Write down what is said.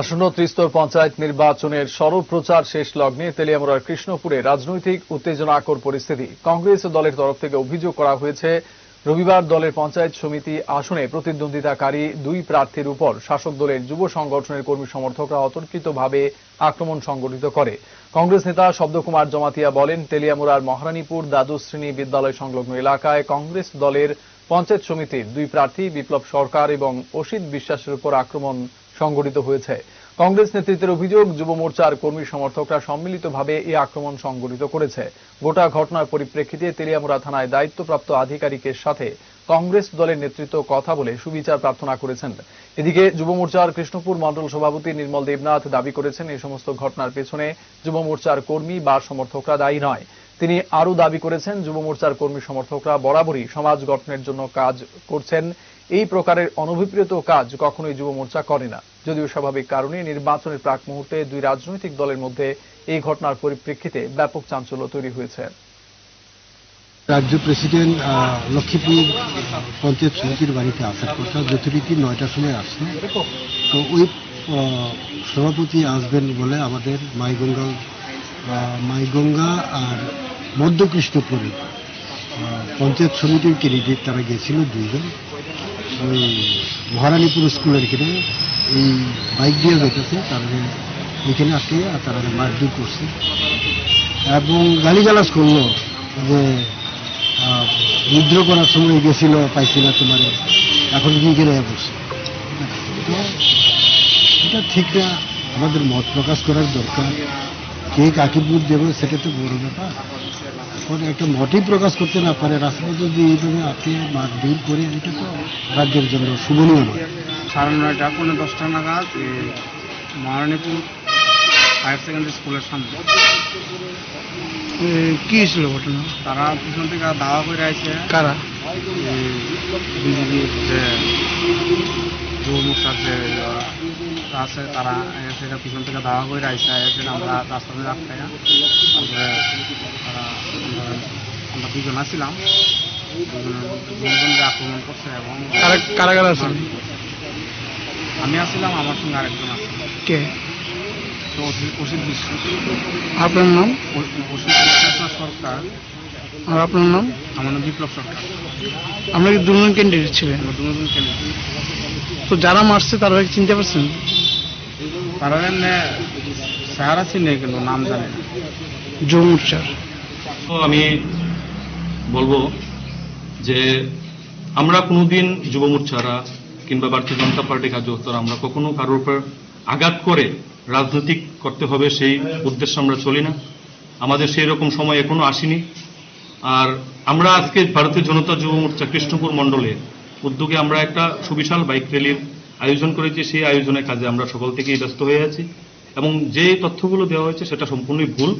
আসন্ন ত্রিস্তর পঞ্চায়েত নির্বাচনের সরব প্রচার শেষ লগ্নে তেলিয়ামুড়ার কৃষ্ণপুরে রাজনৈতিক উত্তেজনাকর পরিস্থিতি। কংগ্রেস দলের তরফ থেকে অভিযোগ করা হয়েছে, রবিবার দলের পঞ্চায়েত সমিতি আসনে প্রতিদ্বন্দ্বিতাকারী দুই প্রার্থীর উপর শাসক দলের যুব সংগঠনের কর্মী সমর্থকরা অতর্কিতভাবে আক্রমণ সংগঠিত করে। কংগ্রেস নেতা শব্দকুমার জমাতিয়া বলেন, তেলিয়ামুড়ার মহারানীপুর দ্বাদশ শ্রেণি বিদ্যালয় সংলগ্ন এলাকায় কংগ্রেস দলের পঞ্চায়েত সমিতির দুই প্রার্থী বিপ্লব সরকার এবং অসিত বিশ্বাসের উপর আক্রমণ সংগঠিত হয়েছে। কংগ্রেস নেতৃত্বের অভিযোগ, যুব মোর্চার কর্মী সমর্থকরা সম্মিলিতভাবে এই আক্রমণ সংগঠিত করেছে। গোটা ঘটনার পরিপ্রেক্ষিতে তেলিয়ামুড়া থানায় দায়িত্বপ্রাপ্ত আধিকারিকের সাথে কংগ্রেস দলের নেতৃত্ব কথা বলে সুবিচার প্রার্থনা করেছেন। এদিকে যুব মোর্চার কৃষ্ণপুর মণ্ডল সভাপতি নির্মল দেবনাথ দাবি করেছেন এই সমস্ত ঘটনার পেছনে যুব মোর্চার কর্মী বা সমর্থকরা দায়ী নয়। তিনি আরও দাবি করেছেন, যুব মোর্চার কর্মী সমর্থকরা বরাবরই সমাজ গঠনের জন্য কাজ করছেন। এই প্রকারের অনভিপ্রেত কাজ কখনোই যুব মোর্চা করে না। যদিও স্বাভাবিক কারণে নির্বাচনের প্রাক মুহূর্তে দুই রাজনৈতিক দলের মধ্যে এই ঘটনার পরিপ্রেক্ষিতে ব্যাপক চাঞ্চল্য তৈরি হয়েছে। রাজ্য প্রেসিডেন্ট লক্ষ্মীপুর পঞ্চায়েত সমিতির বাড়িতে আসার কথা। যথারীতি নয়টার সময় আসছে তো ওই সভাপতি আসবেন বলে আমাদের মাইগঙ্গা মাইগঙ্গা আর মধ্য কৃষ্ণপুরে আহ, পঞ্চায়েত সমিতির ক্যান্ডিডেট তারা গেছিল দুইজন। ওই মহারানীপুর স্কুলের এখানে এই বাইক দিয়ে যেতেছে তারা এখানে আসলে আর তারা মারধর করছে। এবং গালিগালাজ করল যে বিদ্রোহ করার সময় গেছিল পাইছি না তোমার এখন কি করে বসে এটা ঠিক না আমাদের মত প্রকাশ করার দরকার। কে কাকে ভোট দেবে সেটা তো বড় ব্যাপার। একটা মতই প্রকাশ করতে না পারে রাষ্ট্রপতি যদি এইভাবে আঁকে মারধর করে এটা তো রাজ্যের জন্য শুভনীয় নয়। সাড়ে নয়টা পৌনে দশটা নাগাদ এ, মহারানীপুর হায়ার সেকেন্ডারি স্কুলের সামনে। কি ছিল ঘটনা? তারা পিছন থেকে দাওয়া করে আছে কারা? বিজেপি যে যুব মোর্চার যে আছে তারা সেটা পিছন থেকে দাওয়া করে আইসে এসে আমরা রাস্তাতে রাখতে তারপরে তারা আমরা- দুজন আসছিলাম। দুজনের আক্রমণ করছে এবং কারা কারা কারা আমি আসছিলাম আমার সঙ্গে আরেকজন আছে। কে? অসিত- বিশ্বাস আপনার নাম? বিশ্বাস সরকার। আর আপনার নাম? আমার নাম বিপ্লব সরকার। আমরা কি দুজন ক্যান্ডিডেট ছিলেন? আমরা দুজন ক্যান্ডিডেট তো যারা মারছে তারা চিনতে পারছেন? তো আমি বলব যে আমরা কোনোদিন যুব মোর্চারা কিংবা ভারতীয় জনতা পার্টি কার্যকর্তারা আমরা কখনো কারোর উপর আঘাত করে রাজনৈতিক করতে হবে সেই উদ্দেশ্যে আমরা চলি না। আমাদের সেই রকম সময় এখনও আসেনি। আর আমরা আজকে ভারতীয় জনতা যুব মোর্চা কৃষ্ণপুর মণ্ডলে উদ্যোগে আমরা একটা সুবিশাল বাইক র্যালির আয়োজন করেছি, সেই আয়োজনের কাজে আমরা সকল থেকেই ব্যস্ত হয়ে আছি। এবং যে তথ্যগুলো দেওয়া হয়েছে, সেটা সম্পূর্ণই ভুল।